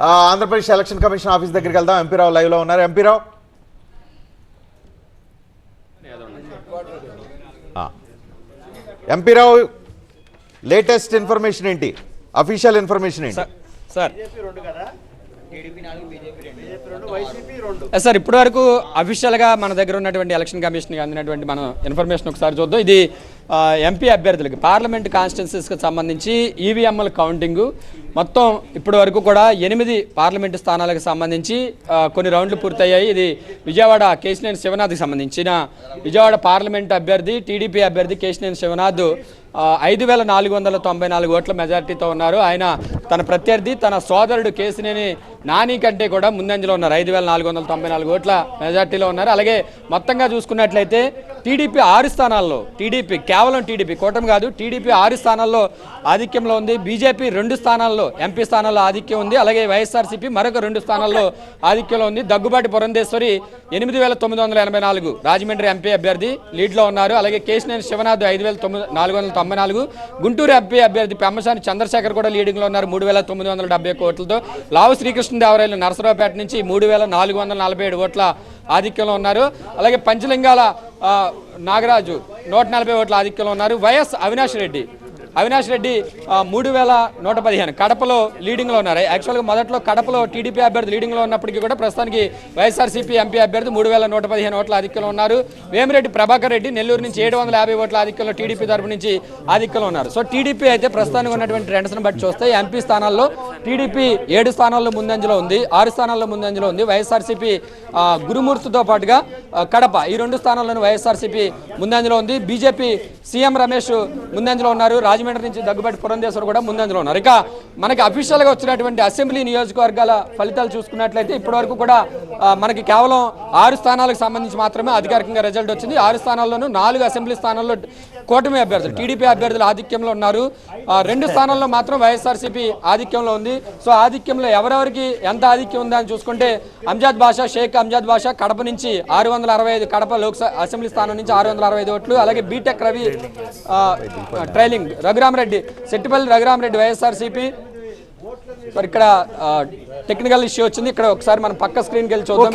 ఆ, Andhra Pradesh election commission office దగ్గరికి వెళ్దాం. ఎంపీ రావు లైవ్లో ఉన్నారు. ఎంపీ రావు? ఆ. ఎంపీ రావు లేటెస్ట్ ఇన్ఫర్మేషన్ ఏంటి? అఫీషియల్ ఇన్ఫర్మేషన్ ఏంటి? Sir sir. ఇప్పటి వరకు అఫీషియల్గా మన దగ్గర ఉన్నటువంటి ఎలక్షన్ కమిషన్కి అందినటువంటి మనం ఇన్ఫర్మేషన్ ఒకసారి చూద్దాం. ఇది ఎంపీ అభ్యర్థులకి పార్లమెంట్ కాన్స్టిట్యున్సీస్కి సంబంధించి ఈవీఎంల కౌంటింగు. మొత్తం ఇప్పటి వరకు కూడా ఎనిమిది పార్లమెంటు స్థానాలకు సంబంధించి కొన్ని రౌండ్లు పూర్తయ్యాయి. ఇది విజయవాడ కేశినేని శివనాథ్కి సంబంధించిన విజయవాడ పార్లమెంట్ అభ్యర్థి టీడీపీ అభ్యర్థి కేశినేని శివనాథ్ ఐదు వేల నాలుగు వందల తొంభై నాలుగు ఓట్ల మెజార్టీతో ఉన్నారు. ఆయన తన ప్రత్యర్థి తన సోదరుడు కేసినేని నాని కంటే కూడా ముందంజలో ఉన్నారు. ఐదు వేల నాలుగు వందల తొంభై నాలుగు ఓట్ల మెజార్టీలో ఉన్నారు. అలాగే మొత్తంగా చూసుకున్నట్లయితే టీడీపీ ఆరు స్థానాల్లో టీడీపీ కేవలం టీడీపీ కూటమి కాదు టీడీపీ ఆరు స్థానాల్లో ఆధిక్యంలో ఉంది. బీజేపీ రెండు స్థానాల్లో ఎంపీ స్థానాల్లో ఆధిక్యం ఉంది. అలాగే వైఎస్ఆర్సీపీ మరొక రెండు స్థానాల్లో ఆధిక్యంలో ఉంది. దగ్గుబాటి పురంధేశ్వరి ఎనిమిది వేల తొమ్మిది వందల ఎనభై నాలుగు రాజమండ్రి ఎంపీ అభ్యర్థి లీడ్లో ఉన్నారు. అలాగే కేశినేని శివనాథ్ ఐదు వేల తొమ్మిది నాలుగు వందల తొంభై నాలుగు గుంటూరు ఎంపీ అభ్యర్థి పెమ్మసాని చంద్రశేఖర్ కూడా లీడింగ్లో ఉన్నారు. మూడు వేల తొమ్మిది వందల డెబ్బై కోట్లతో ఓట్లతో. లావు శ్రీకృష్ణదేవరాయలు నరసరావుపేట నుంచి మూడు వేల నాలుగు వందల నలభై ఏడు ఓట్ల ఆధిక్యంలో ఉన్నారు. అలాగే పంచలింగాల నాగరాజు నూట నలభై ఓట్ల ఆధిక్యంలో ఉన్నారు. వైఎస్ అవినాష్ రెడ్డి. అవినాష్ రెడ్డి మూడు వేల నూట పదిహేను కడపలో లీడింగ్లో ఉన్నారు. యాక్చువల్గా మొదట్లో కడపలో టీడీపీ అభ్యర్థి లీడింగ్లో ఉన్నప్పటికీ కూడా ప్రస్తుతానికి వైఎస్ఆర్సీపీ ఎంపీ అభ్యర్థి మూడు వేల నూట పదిహేను ఓట్ల ఆధిక్యంలో ఉన్నారు. వేమిరెడ్డి ప్రభాకర్ రెడ్డి నెల్లూరు నుంచి ఏడు వందల యాభై ఓట్ల ఆధిక్యంలో టీడీపీ తరపు నుంచి ఆధిక్యంలో ఉన్నారు. సో టీడీపీ అయితే ప్రస్తుతానికి ఉన్నటువంటి ట్రెండ్స్ను బట్టి చూస్తే ఎంపీ స్థానాల్లో టీడీపీ ఏడు స్థానాల్లో ముందంజలో ఉంది ఆరు స్థానాల్లో ముందంజలో ఉంది. వైఎస్ఆర్సీపీ గురుమూర్తితో పాటుగా కడప ఈ రెండు స్థానాల్లోనూ వైఎస్ఆర్సీపీ ముందంజలో ఉంది. బీజేపీ సీఎం రమేష్ ముందంజలో ఉన్నారు. రాజమండ్రి నుంచి దగ్గుబాటి పురంధేశ్వర్ కూడా ముందంజలో ఉన్నారు. ఇక మనకి అఫీషియల్గా వచ్చినటువంటి అసెంబ్లీ నియోజకవర్గాల ఫలితాలు చూసుకున్నట్లయితే ఇప్పటివరకు కూడా మనకి కేవలం ఆరు స్థానాలకు సంబంధించి మాత్రమే అధికారికంగా రిజల్ట్ వచ్చింది. ఆరు స్థానాల్లోనూ నాలుగు అసెంబ్లీ స్థానాల్లో కూటమి అభ్యర్థులు టీడీపీ అభ్యర్థులు ఆధిక్యంలో ఉన్నారు. రెండు స్థానాల్లో మాత్రం వైఎస్ఆర్సీపీ ఆధిక్యంలో ఉంది. సో ఆధిక్యంలో ఎవరెవరికి ఎంత ఆధిక్యం ఉందా అని చూసుకుంటే అంజాద్ బాషా షేక్ అంజాద్ బాషా కడప నుంచి ఆరు వందల అరవై ఐదు కడప లోక్సభ అసెంబ్లీ స్థానం నుంచి ఆరు వందల అరవై ఐదు ఓట్లు. అలాగే BTech Ravi trailing Raghuramareddy Settipalli Raghuramareddy YSRCP. మరి ఇక్కడ టెక్నికల్ ఇష్యూ వచ్చింది. ఇక్కడ ఒకసారి మనం పక్క స్క్రీన్కి వెళ్ళి చూద్దాం.